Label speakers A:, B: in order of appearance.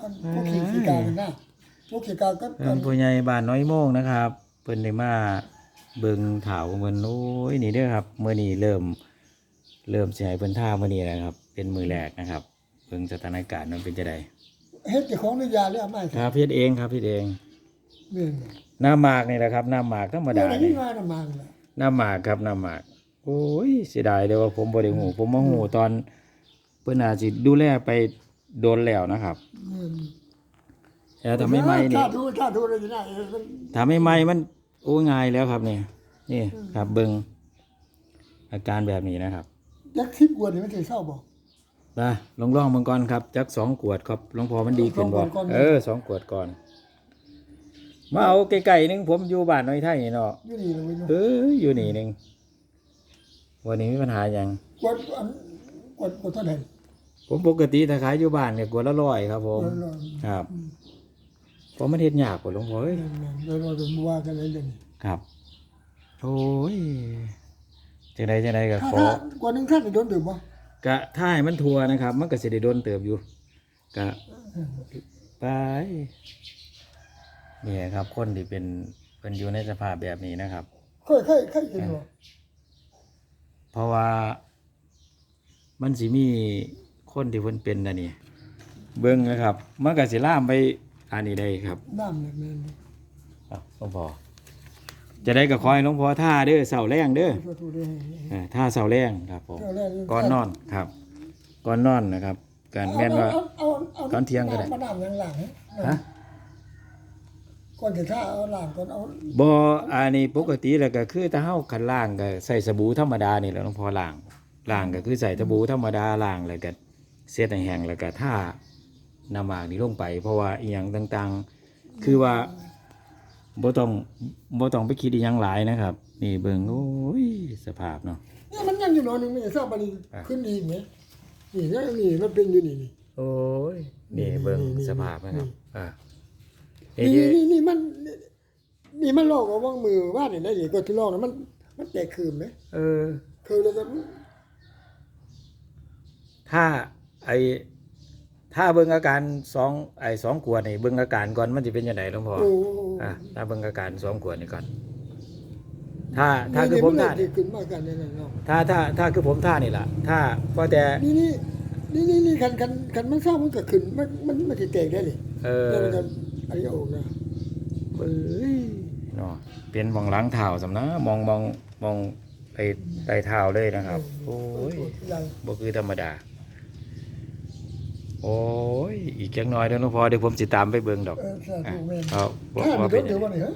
A: อันพวกขี่ขี่กากันนะพวกขี่กาก็
B: เพิ่นผู้ใหญ่บ้านน้อยโมงนะครับเพิ่นได้มาเบิ่งถาวเพิ่นโอ้ยนี่เด้อครับมื้อนี้เริ่ม เริ่มสิให้เพิ่นท่ามื้อนี้แล้วครับ เป็นมื้อแรกนะครับ เบิ่งสถานการณ์มันเป็นจังได
A: เฮ็ดเจ้าของนิยาเลยเอาไม่
B: ครับเฮ็ดเองครับเฮ็ดเอง
A: นี่
B: น้ำหมากนี่แหละครับน้ำหมากธรรม
A: เดี๋ย
B: ดาว
A: นี้
B: นี่
A: มาน่ะมาแล้ว
B: น้ำหมากครับน้ำหมาก โอ้ยเสียดายเลยว่าผมบ่ได้หูผมมาหูตอน เพิ่นอาจสิดูแลไปโดนแล้วนะครับ
A: นี่
B: แต่ถ้าไม่ไหม้นี่
A: ถ้าดูถ้าดูเลยนะเออมัน
B: ถ้าไม่ไหม้มันโอ้ยง่ายแล้วครับนี่นี่ครับเบิ่งอาการแบบนี้นะครับ
A: ยักษ์คิดกว่านี่มันสิเศร้าบ่
B: ไปลองลองๆเบิ่งก่อนครับจักสองขวดครับหลวงพ่อมันดีขึ้นบ่
A: สองขวดก่อน
B: เออสองขวดก่อน มาเอาไก่ๆหนึงผมอยู่บ้านน้อยไทยนี่เนาะ
A: อยู่นี่เลยเนาะ
B: เอออยู่นี่หนึงวันนี้มีปัญหาหยัง
A: กวดอันกวดกวดเท่าไหร่
B: ผมปกติถ้าขายอยู่บ้านเนี่ยขวดละร้อยครับ ผม
A: ร้อย
B: ครับเพราะมันเฮ็ดยากกว่าหลวงพ่อเอ้ย
A: ๆร้อยๆเป็นว่ากันเลยเดี๋ยวนี้
B: ครับโอ้ยจังใดจังใดก็
A: ถ้า
B: ขอ
A: ถ้ากว่านึงท่านจะโดนดื่มบ่
B: กะถ้าให้มันทัวนะครับ มันก็สิได้โดนเติบอยู่กะไปนี่ครับ คนที่เป็นเป็นอยู่ในสภาพแบบนี้นะครับ
A: เคยเคยเคยกินบ่
B: เพราะว่ามันสิมี คนที่เพิ่นเป็นอันนี้เบิ่งนะครับมันก็สิล่ามไปอันนี้ได้ครับ
A: น้ำเนี่ยแม่น
B: ครับหลวงพ่อจะได้ก็ขอให้หลวงพ่อท่าเด้อเสาแรงเด้อ
A: ทั่วทูได้
B: เออท่าเสาแรงครับผม
A: เจ้าแรก
B: ก่อนนอนครับก่อนนอนนะครับ การแม่นว่า
A: เอาเอาเอา
B: ตอนเที่ยงก็ได้
A: มาน้ำยังหลัง
B: ฮะ
A: ก่อนจะท่าเอาหลังก่อนเอา
B: บ่อันนี้ปกติแล้วก็คือถ้าเฮาคันล้างก็ใส่สบู่ธรรมดานี่แหละหลวงพ่อล้างล้างก็คือใส่สบู่ธรรมดาล้างแล้วก็ เช็ดให้แห้งแล้วก็ท่าน้ำหมากนี่ลงไป เพราะว่าอีหยังต่างๆ คือว่าบ่ต้องบ่ต้องไปคิดอีหยังหลายนะครับ นี่เบิ่งโอ้ยสภาพเนาะ
A: เนี่ยมันยังอยู่หนอนหนึงไม่ทราบปานนี้
B: อะ
A: ขึ้นอีกไหมนี่เนี่ยนี่มันเป็นอยู่นี่นี่
B: โอ้ยนี่เบิ่ง
A: นี่นี่
B: สภาพนะครับ
A: นี่
B: อ่า
A: นี่นี่นี่มันนี่นี่มันลอกเอาว่างมือว่านี่นะนี่ก็ที่ลอกนะมัน มันแตกคืนไหม
B: เออ
A: คือแล้วก็
B: ถ้า ไอถ้าเบิ่งอาการสองไอสองขวดนี่เบิ่งอาการก่อนมันจะเป็นยังไงหลวงพ่อ
A: โอ้
B: อะถ้าเบิ่งอาการสองขวดนี่ก่อน ถ้าถ้าคือผมท่า
A: ดี
B: นี่
A: ขึ้นมากกันเนี่ยนะเนาะ
B: ถ้าถ้าถ้าคือผมท่านี่ล่ะ ถ้าพอแต่
A: นี่นี่นี่นี่นี่คันคันคันมันเศร้ามันก็ขึ้นมันมันมันสิแตกได้นี่
B: เออ
A: แล้วมันก็อันนี้ออกนะ
B: เอ้ยเนาะเป็นมองหล้างเท้าสำนะมองมองมองไปไตเท้าเลยนะครับ โอ้ย
A: ยัง
B: บ่คือธรรมดา โอ้ย อีกจังน้อยเด้อหลวงพ่อเดี๋ยวผมสิตามไปเบิ่งดอก
A: เออสาธุแม่น
B: เอาบ่
A: ถ้ามั
B: ว่าน
A: โด
B: เป็น
A: น
B: ห
A: ถื
B: ยั
A: องว่านี่ฮะ